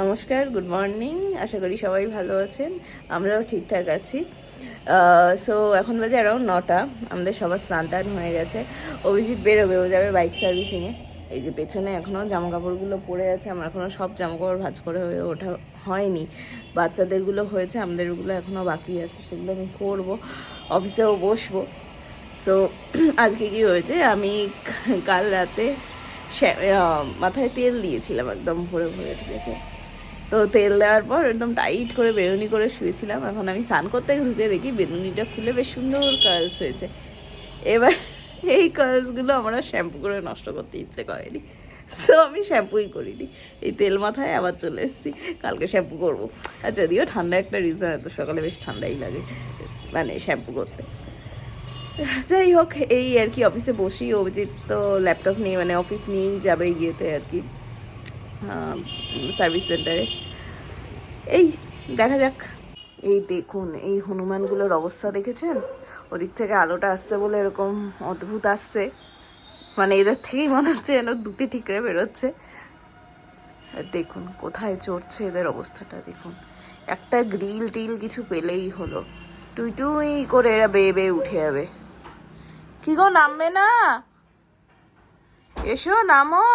নমস্কার good morning আশা করি সবাই ভালো আছেন, আমরাও ঠিকঠাক আছি। সো এখন বাজে অ্যারাউন্ড নটা, আমাদের সবার স্নান টান হয়ে গেছে। অভিজিৎ বেরোবে, ও যাবে বাইক সার্ভিসিংয়ে এই যে পেছনে এখনও জামা কাপড়গুলো পরে আছে, আমার এখনও সব জামা কাপড় ভাজ করে হয়ে ওঠা হয়নি। বাচ্চাদেরগুলো হয়েছে, আমাদেরগুলো এখনও বাকি আছে, সেগুলো আমি করব, অফিসেও বসবো। তো আজকে কি হয়েছে, আমি কাল রাতে মাথায় তেল দিয়েছিলাম একদম ভরে ভরে, ঠিক আছে? তো তেল দেওয়ার পর একদম টাইট করে বেরুনি করে শুয়েছিলাম। এখন আমি স্নান করতে ঢুকে দেখি বেরুনিটা খুলে বেশ সুন্দর কার্লস হয়েছে। এবার এই কার্লসগুলো আমরা শ্যাম্পু করে নষ্ট করতে ইচ্ছে করেনি। সো আমি শ্যাম্পুই করিনি। এই তেল মাথায় আবার চলে এসেছি। কালকে শ্যাম্পু করব। আর যদিও ঠান্ডা একটা রিজন এত সকালে বেশ ঠান্ডাই লাগে মানে শ্যাম্পু করতে। যাই হোক, এই আর কি অফিসে বসি, অভিজিৎ তো ল্যাপটপ নিয়ে মানে অফিস নিয়েই যাবে ইয়েতে আর কি। সার্ভিস সেন্টারে এই, দেখা যাক। এই দেখুন, এই হনুমানগুলোর অবস্থা দেখেছেন? ওদিক থেকে আলোটা আসছে বলে এরকম অদ্ভুত আসছে। মানে এদের থেকেই মনে হচ্ছে যেন দুটি ঠিকরে বেরোচ্ছে। দেখুন, কোথায় চড়ছে এদের অবস্থাটা, দেখুন। একটা গ্রিল টিল কিছু পেলেই হলো। টুই টুই করে এরা বেয়ে বেয়ে উঠে যাবে। কি গো, নামবে না? এসো, নামো।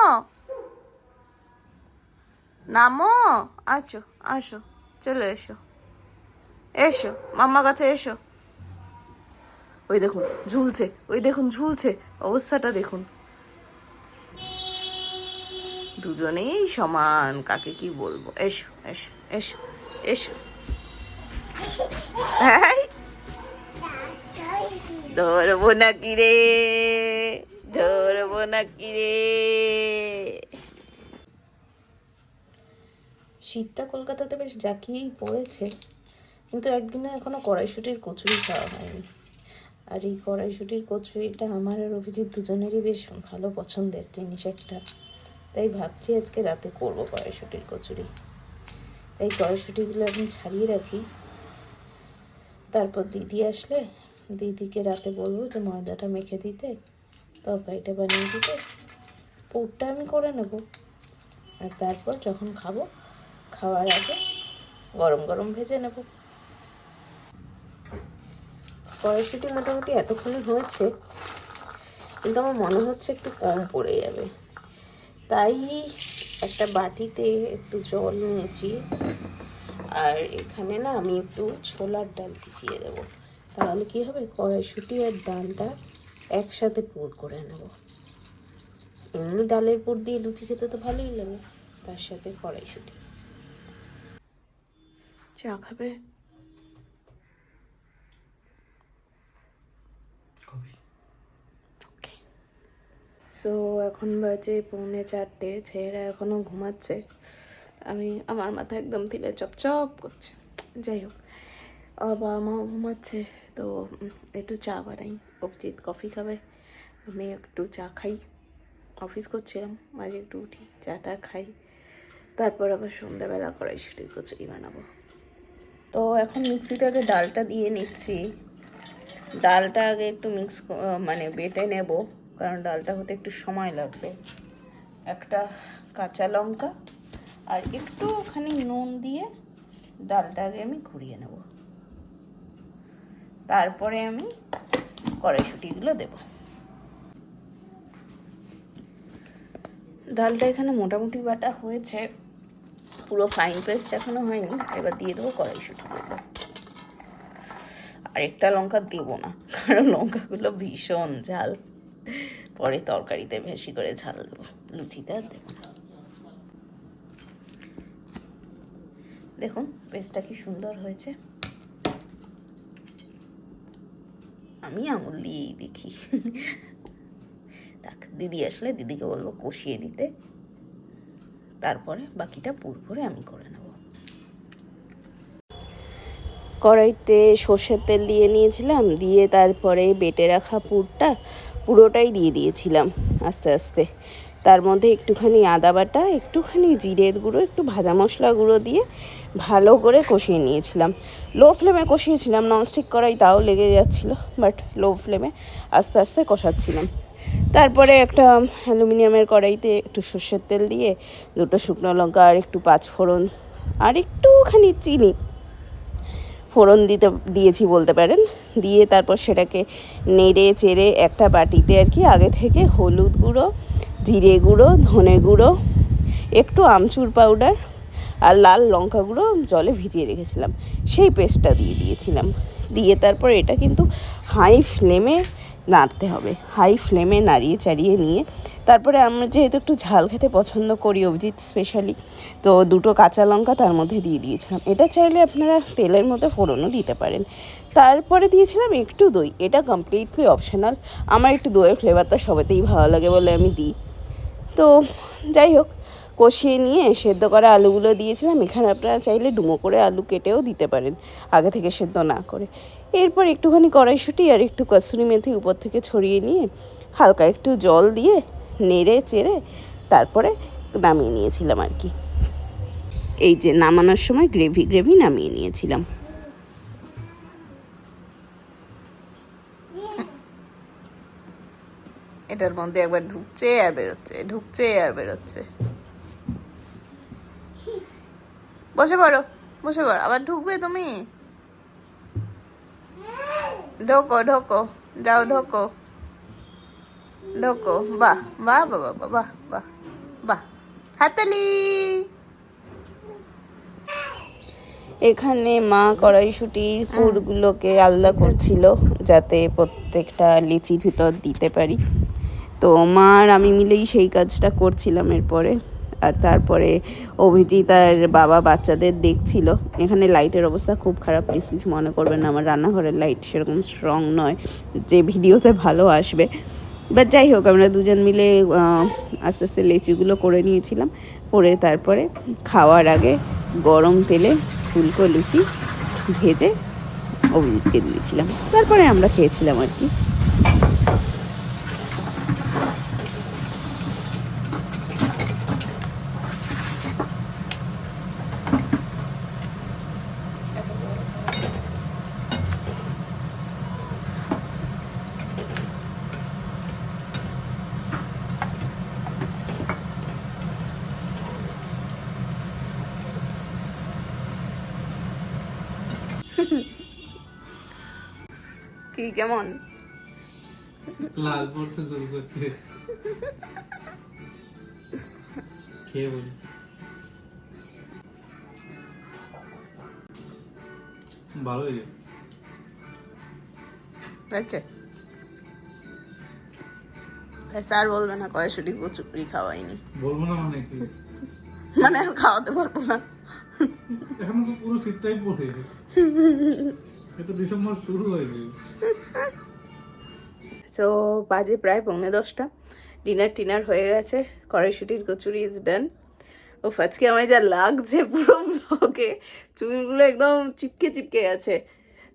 নামো? আসো আসো, চলে এসো। এসো মাম্মা কাছে এসো। ওই দেখুন, ঝুলছে, ওই দেখুন, ঝুলছে, অবস্থাটা দেখুন। দুজনেই সমান, কাকে কি বলব? এসো এসো এসো এসো। ধরবো নাকি রে? ধরবো নাকি রে? শীতটা কলকাতাতে বেশ জাকিয়েই পড়েছে, কিন্তু একদিনও এখনও কড়াইশুটির কচুরি খাওয়া হয়নি। আর এই কড়াইশুটির কচুরিটা আমার আর অভিজিৎ দুজনেরই বেশ ভালো পছন্দের জিনিস একটা। তাই ভাবছি আজকে রাতে করব কড়াইশুটির কচুরি। তাই কড়াইশুটিগুলো এখন ছাড়িয়ে রাখি। তারপর দিদি আসলে, দিদিকে রাতে বলব যে ময়দাটা মেখে দিতে, তরকারিটা বানিয়ে দিতে পুরটা আমি করে নেব। আর তারপর যখন খাব খাওয়ার আগে গরম গরম ভেজে নেব। কড়াইশুটি মোটামুটি এতখানি হয়েছে, কিন্তু আমার মনে হচ্ছে একটু কম পড়ে যাবে। তাই একটা বাটিতে একটু জল নিয়েছি, আর এখানে না আমি একটু ছোলার ডাল ভিজিয়ে দেবো। তাহলে কি হবে? কড়াইশুটি আর ডালটা একসাথে পুর করে নেব। এমনি ডালের পুর দিয়ে লুচি খেতে তো ভালোই লাগে, তার সাথে কড়াইশুটি। চা খাবে? ওকে। সো এখন বাজে পৌনে চারটে ছেলেরা এখনও ঘুমাচ্ছে। আমি আমার মাথা একদম তিলে চপচপ করছে। যাই হোক বাবা মাও ঘুমাচ্ছে তো একটু চা বানাই। অভিজিৎ কফি খাবে আমি একটু চা খাই। অফিস করছিলাম মাঝে একটু উঠি চাটা খাই। তারপর আবার সন্ধ্যাবেলা কড়াইশুটির কচুরি বানাবো। তো এখন মিক্সিতে আগে ডালটা দিয়ে নিচ্ছি। ডালটা আগে একটু মিক্স মানে বেটে নেব, কারণ ডালটা হতে একটু সময় লাগবে। একটা কাঁচা লঙ্কা আর একটু একটুখানি নুন দিয়ে ডালটা আগে আমি ঘুরিয়ে নেব। তারপরে আমি কড়াইশুটিগুলো দেব। ডালটা এখানে মোটামুটি বাটা হয়েছে। পুরো ফাইন পেস্ট এখনও হয়নি, এবার দিয়ে দেবো কড়াইশুটিগুলো আর একটা লঙ্কা দেবো না, কারণ লঙ্কাগুলো ভীষণ ঝাল। পরে তরকারিতে বেশি করে ঝাল দেবো, লুচিতে আর দেবো না। দেখুন পেস্টটা কি সুন্দর হয়েছে। আমি আঙুল দিয়েই দেখি। দেখ, দিদি আসলে দিদিকে বলব কষিয়ে দিতে। তারপরে বাকিটা পুর করে আমি করে নেব। কড়াইতে সর্ষের তেল দিয়ে নিয়েছিলাম, দিয়ে তারপরে বেটে রাখা পুরটা পুরোটাই দিয়ে দিয়েছিলাম আস্তে আস্তে। তার মধ্যে একটুখানি আদা বাটা, একটুখানি জিরের গুঁড়ো, একটু ভাজা মশলা গুঁড়ো দিয়ে ভালো করে কষিয়ে নিয়েছিলাম। লো ফ্লেমে কষিয়েছিলাম, ননস্টিক কড়াই তাও লেগে যাচ্ছিল, বাট লো ফ্লেমে আস্তে আস্তে কষাচ্ছিলাম। তারপরে একটা অ্যালুমিনিয়ামের কড়াইতে একটু সর্ষের তেল দিয়ে, দুটো শুকনো লঙ্কা আর একটু পাঁচ ফোড়ন আর একটুখানি চিনি। ফোড়ন দিতে, দিয়েছি বলতে পারেন। দিয়ে তারপর সেটাকে নেড়ে চেড়ে একটা বাটিতে আর কি আগে থেকে হলুদ গুঁড়ো, জিরে গুঁড়ো, ধনে গুঁড়ো, একটু আমচুর পাউডার আর লাল লঙ্কা গুঁড়ো জলে ভিজিয়ে রেখেছিলাম। সেই পেস্টটা দিয়ে দিয়েছিলাম। দিয়ে তারপর এটা কিন্তু হাই ফ্লেমে নাড়তে হবে। হাই ফ্লেমে নাড়িয়ে চাড়িয়ে নিয়ে তারপরে আমরা যেহেতু একটু ঝাল খেতে পছন্দ করি অভিজিৎ স্পেশালি তো দুটো কাঁচা লঙ্কা তার মধ্যে দিয়ে দিয়েছিলাম। এটা চাইলে আপনারা তেলের মধ্যে ফোড়নও দিতে পারেন। তারপরে দিয়েছিলাম একটু দই। এটা কমপ্লিটলি অপশনাল আমার একটু দইয়ের ফ্লেভারটা সবেতেই ভালো লাগে বলে আমি দিই। তো যাই হোক কষিয়ে নিয়ে সেদ্ধ করা আলুগুলো দিয়েছিলাম। এখানে আপনারা চাইলে ডুমো করে আলু কেটেও দিতে পারেন, আগে থেকে সেদ্ধ না করে। এরপর একটুখানি কড়াইশুঁটি আর একটু কসুরি মেথি উপর থেকে ছড়িয়ে নিয়ে হালকা একটু জল দিয়ে নেড়ে চেড়ে তারপরে নামিয়ে নিয়েছিলাম আর কি। এই যে নামানোর সময় গ্রেভি গ্রেভি নামিয়ে নিয়েছিলাম। এটার মধ্যে একবার ঢুকছে আর বেরোচ্ছে, ঢুকছে আর বেরোচ্ছে। বসে পড়ো বসে পড়ো। আবার ঢুকবে তুমি? ঢোকো ঢোকো, যাও ঢোকো। ঢোকো, বাহ বাহ বাহ বাহ বাহ বাহ বাহ। হাতালি এখানে মা কড়াইশুটির পুরগুলোকে আলাদা করছিল যাতে প্রত্যেকটা লিচির ভিতর দিতে পারি। তো মা আর আমি মিলেই সেই কাজটা করছিলাম এরপরে। আর তারপরে অভিজিৎ আর বাবা বাচ্চাদের দেখছিল। এখানে লাইটের অবস্থা খুব খারাপ প্লিজ কিছু মনে করবেন না, আমার রান্নাঘরের লাইট সেরকম স্ট্রং নয়, যে ভিডিওতে ভালো আসবে। বাট যাই হোক, আমরা দুজন মিলে আস্তে আস্তে লেচিগুলো করে নিয়েছিলাম, করে তারপরে খাওয়ার আগে গরম তেলে ফুলকো লুচি ভেজে অভিজিৎকে দিয়েছিলাম। তারপরে আমরা খেয়েছিলাম আর কি। কি কেমন? লাল পড়তে শুরু করছে। খেয়ে বলি। ভালো হয়েছে। আচ্ছা স্যার বলবে না কয়শুটি কচুরি খাওয়াইনি। বলব না মানে কি? মানে আর খাওয়াতে পারব না। এখন তো পুরো শীতটাই পড়ে সো বাজে প্রায় পৌনে দশটা। ডিনার টিনার হয়ে গেছে। কড়াইশুটির কচুরি ইজ ডান ও আজকে আমায় যা লাগছে পুরো ব্লগে চুলগুলো একদম চিপকে চিপকে গেছে।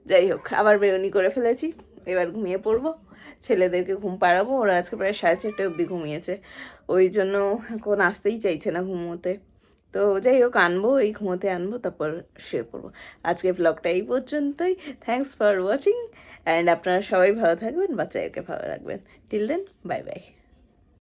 যাই হোক, আবার বেরোনি করে ফেলেছি। এবার ঘুমিয়ে পড়ব। ছেলেদেরকে ঘুম পাড়াবো। ওরা আজকে প্রায় সাড়ে চারটে অবধি ঘুমিয়েছে। ওই জন্য এখন আসতেই চাইছে না ঘুমোতে। তো যাই হোক আনব, এই ঘুমোতে আনব, তারপর শুয়ে পড়ব। আজকে ব্লগটা এই পর্যন্তই। থ্যাংকস ফর ওয়াচিং অ্যান্ড আপনারা সবাই ভালো থাকবেন, বাচ্চাদেরকে ভালো রাখবেন। Till then bye bye